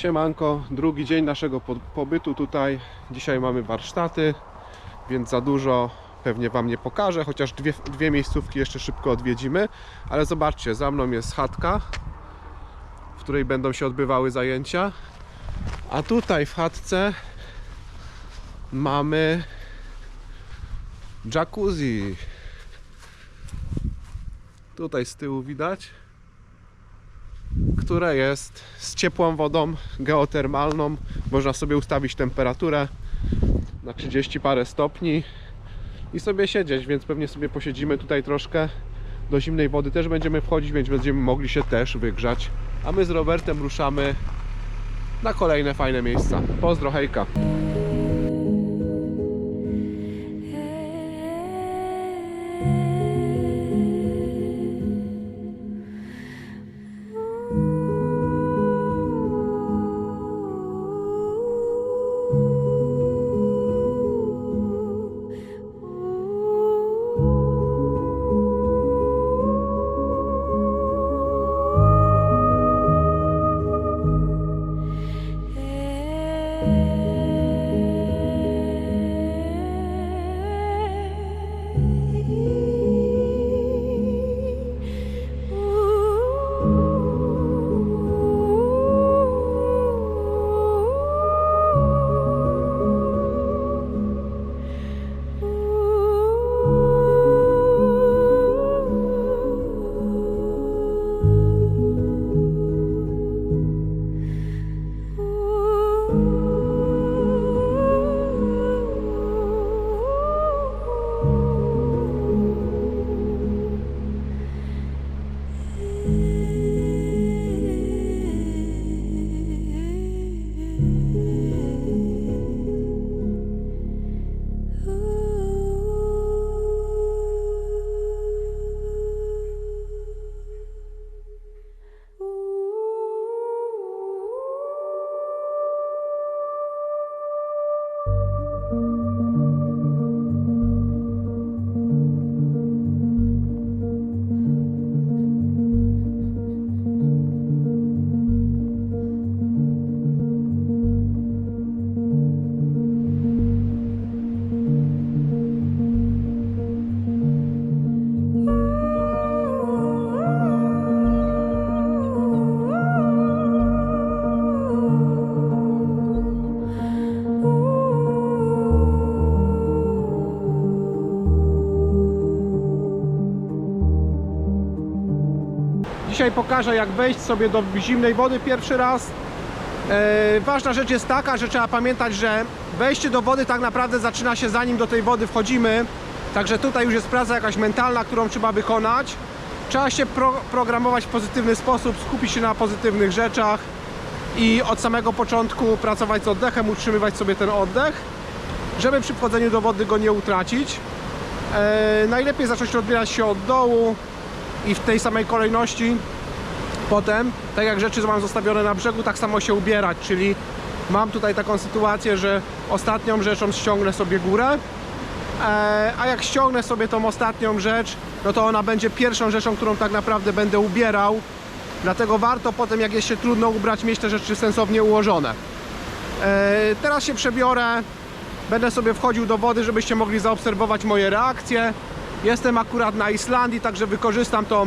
Siemanko, drugi dzień naszego po- pobytu tutaj. Dzisiaj mamy warsztaty, więc za dużo pewnie Wam nie pokażę, chociaż dwie, dwie miejscówki jeszcze szybko odwiedzimy. Ale zobaczcie, za mną jest chatka, w której będą się odbywały zajęcia. A tutaj w chatce mamy jacuzzi. Tutaj z tyłu widać które jest z ciepłą wodą geotermalną. Można sobie ustawić temperaturę na 30 parę stopni i sobie siedzieć, więc pewnie sobie posiedzimy tutaj troszkę. Do zimnej wody też będziemy wchodzić, więc będziemy mogli się też wygrzać. A my z Robertem ruszamy na kolejne fajne miejsca. Pozdro, hejka! Dzisiaj pokażę jak wejść sobie do zimnej wody pierwszy raz. E, ważna rzecz jest taka, że trzeba pamiętać, że wejście do wody tak naprawdę zaczyna się zanim do tej wody wchodzimy. Także tutaj już jest praca jakaś mentalna, którą trzeba wykonać. Trzeba się pro, programować w pozytywny sposób, skupić się na pozytywnych rzeczach i od samego początku pracować z oddechem, utrzymywać sobie ten oddech, żeby przy wchodzeniu do wody go nie utracić. E, najlepiej zacząć odbierać się od dołu i w tej samej kolejności potem, tak jak rzeczy mam zostawione na brzegu, tak samo się ubierać, czyli mam tutaj taką sytuację, że ostatnią rzeczą ściągnę sobie górę, e, a jak ściągnę sobie tą ostatnią rzecz, no to ona będzie pierwszą rzeczą, którą tak naprawdę będę ubierał, dlatego warto potem, jak jest się trudno ubrać, mieć te rzeczy sensownie ułożone. E, teraz się przebiorę, będę sobie wchodził do wody, żebyście mogli zaobserwować moje reakcje. Jestem akurat na Islandii, także wykorzystam tą,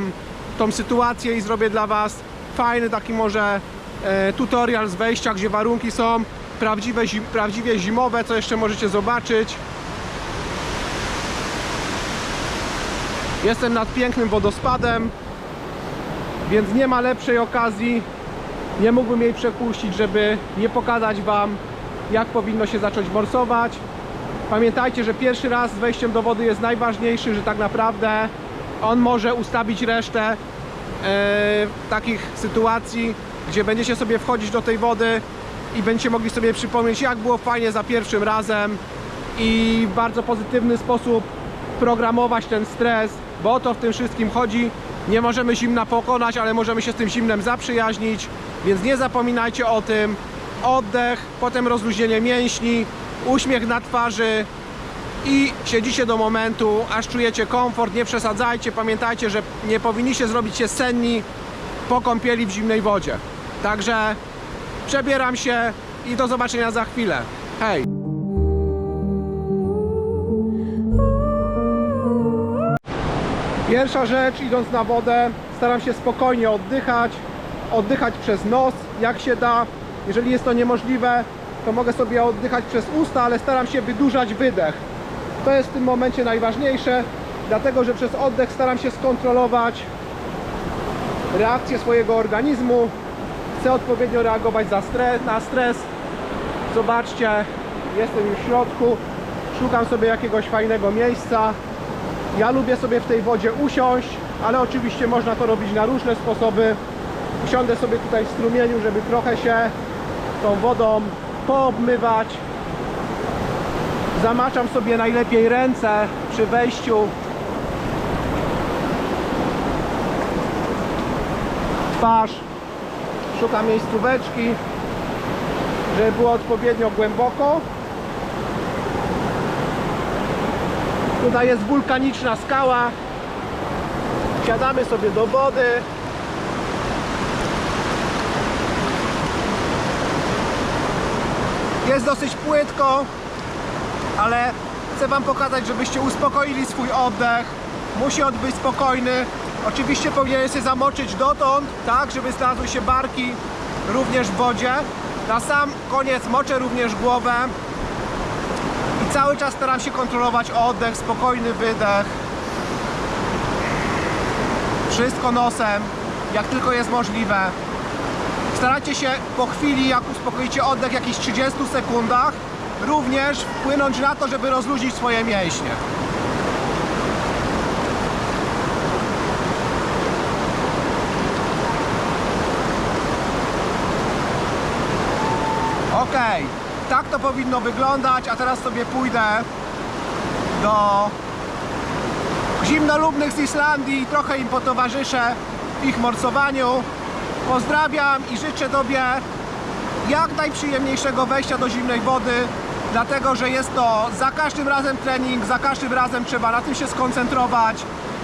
tą sytuację i zrobię dla Was fajny taki może e, tutorial z wejścia, gdzie warunki są prawdziwe, prawdziwie zimowe, co jeszcze możecie zobaczyć. Jestem nad pięknym wodospadem, więc nie ma lepszej okazji, nie mógłbym jej przepuścić, żeby nie pokazać Wam, jak powinno się zacząć morsować. Pamiętajcie, że pierwszy raz z wejściem do wody jest najważniejszy, że tak naprawdę on może ustawić resztę e, takich sytuacji, gdzie będziecie sobie wchodzić do tej wody i będziecie mogli sobie przypomnieć, jak było fajnie za pierwszym razem i w bardzo pozytywny sposób programować ten stres, bo o to w tym wszystkim chodzi. Nie możemy zimna pokonać, ale możemy się z tym zimnem zaprzyjaźnić, więc nie zapominajcie o tym. Oddech, potem rozluźnienie mięśni, uśmiech na twarzy i siedzicie do momentu, aż czujecie komfort, nie przesadzajcie. Pamiętajcie, że nie powinniście zrobić się senni po kąpieli w zimnej wodzie. Także Przebieram się i do zobaczenia za chwilę. Hej! Pierwsza rzecz, idąc na wodę, staram się spokojnie oddychać. Oddychać przez nos, jak się da. Jeżeli jest to niemożliwe, to mogę sobie oddychać przez usta, ale staram się wydłużać wydech. To jest w tym momencie najważniejsze, dlatego że przez oddech staram się skontrolować reakcję swojego organizmu. Chcę odpowiednio reagować stres, na stres. Zobaczcie, jestem już w środku. Szukam sobie jakiegoś fajnego miejsca. Ja lubię sobie w tej wodzie usiąść, ale oczywiście można to robić na różne sposoby. Usiądę sobie tutaj w strumieniu, żeby trochę się tą wodą poobmywać. Zamaczam sobie najlepiej ręce przy wejściu. Twarz. Szukam miejscóweczki, żeby było odpowiednio głęboko. Tutaj jest wulkaniczna skała. Siadamy sobie do wody. Jest dosyć płytko, ale chcę Wam pokazać, żebyście uspokoili swój oddech. Musi on być spokojny. Oczywiście powinienem się zamoczyć dotąd, tak, żeby znalazły się barki również w wodzie. Na sam koniec moczę również głowę i cały czas staram się kontrolować oddech, spokojny wydech. Wszystko nosem, jak tylko jest możliwe. Starajcie się po chwili, jak uspokoicie oddech, jakichś 30 sekundach, również wpłynąć na to, żeby rozluźnić swoje mięśnie. Ok, tak to powinno wyglądać, a teraz sobie pójdę do zimnolubnych z Islandii i trochę im potowarzyszę w ich morsowaniu. Pozdrawiam i życzę Tobie jak najprzyjemniejszego wejścia do zimnej wody, dlatego że jest to za każdym razem trening, za każdym razem trzeba na tym się skoncentrować,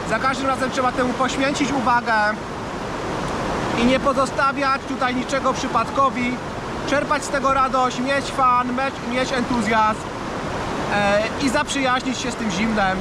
za każdym razem trzeba temu poświęcić uwagę i nie pozostawiać tutaj niczego przypadkowi, czerpać z tego radość, mieć fan, mieć, entuzjazm e, i zaprzyjaźnić się z tym zimnem.